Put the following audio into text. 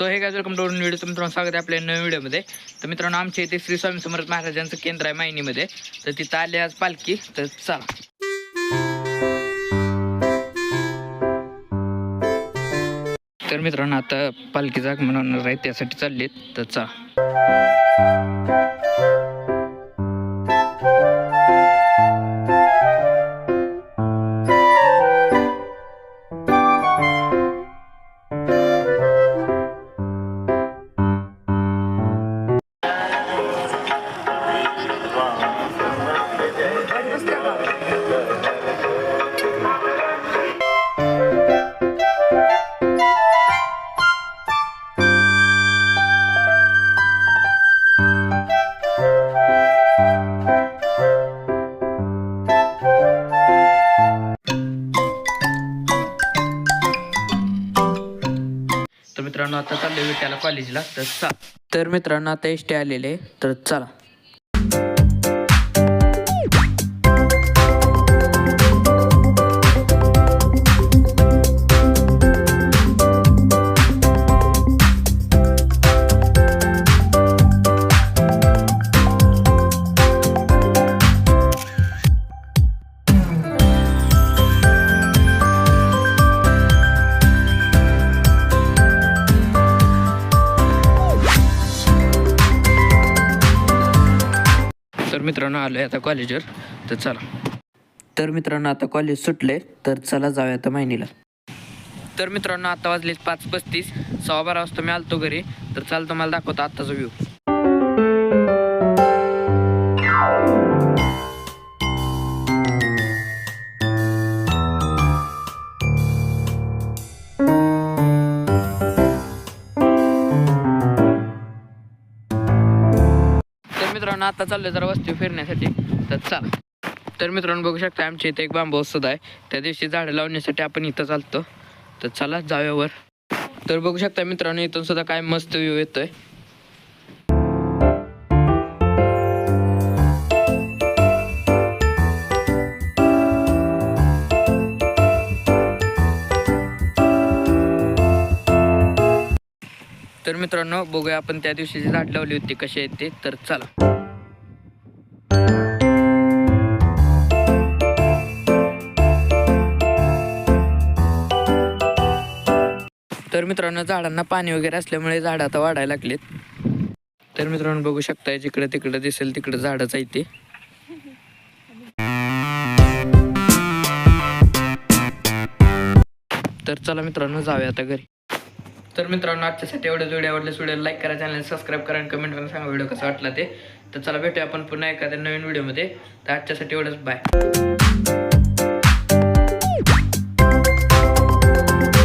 So हे काय welcome to video मित्रांनो स्वागत आहे आपल्या नवीन व्हिडिओमध्ये तर मित्रांनो आमच्या इथे श्री स्वामी समर्थ महाराजांचं केंद्र आहे माहिनीमध्ये तर तिथं आले आज पालखी. तर चला. तर मित्रांनो आता पालखी जाग म्हणून आहे. त्यासाठी चाललेत. तर चला. मित्रांनो आता चालले विट्याला कॉलेजला तर चा तर मित्रांनो आता एस टी आलेले तर चला. तर मित्रांनो आलोय आता कॉलेजवर. तर चला. तर मित्रांनो आता कॉलेज सुटले तर चला जाऊया आता माहिनीला तर मित्रांनो आता वाजले पाच पस्तीस. सव्वा बारा वाजता मी आलतो घरी. तर चाल तुम्हाला दाखवतो आत्ताचा व्ह्यू मित्रांनो आता चाललोय जरा वस्ती फिरण्यासाठी. तर चाल. तर मित्रांनो बघू शकता आमच्या इथे एक बांबू सुद्धा आहे. त्या दिवशी झाडं लावण्यासाठी आपण इथं चालतो. तर चला जाव्यावर तर बघू शकता मित्रांनो इथून सुद्धा काय मस्त व्ह्यू येतोय. तर मित्रांनो बघूया आपण त्या दिवशी झाड लावली होती कशी आहेत ते. तर चला. तर मित्रांनो झाडांना पाणी वगैरे असल्यामुळे झाडं आता वाढायला लागलेत. तर मित्रांनो बघू शकताय जिकडे तिकडे दिसेल तिकडे झाडच आहे ते. तर चला मित्रांनो जाऊया आता घरी. तर मित्रांनो आजच्यासाठी एवढंच व्हिडिओ आवडले व्हिडिओ लाईक करा चॅनल सबस्क्राईब करा आणि कमेंट करून सांगा व्हिडिओ कसा वाटला ते. तर चला भेटूया आपण पुन्हा एखाद्या नवीन व्हिडिओमध्ये तर आजच्यासाठी एवढंच. बाय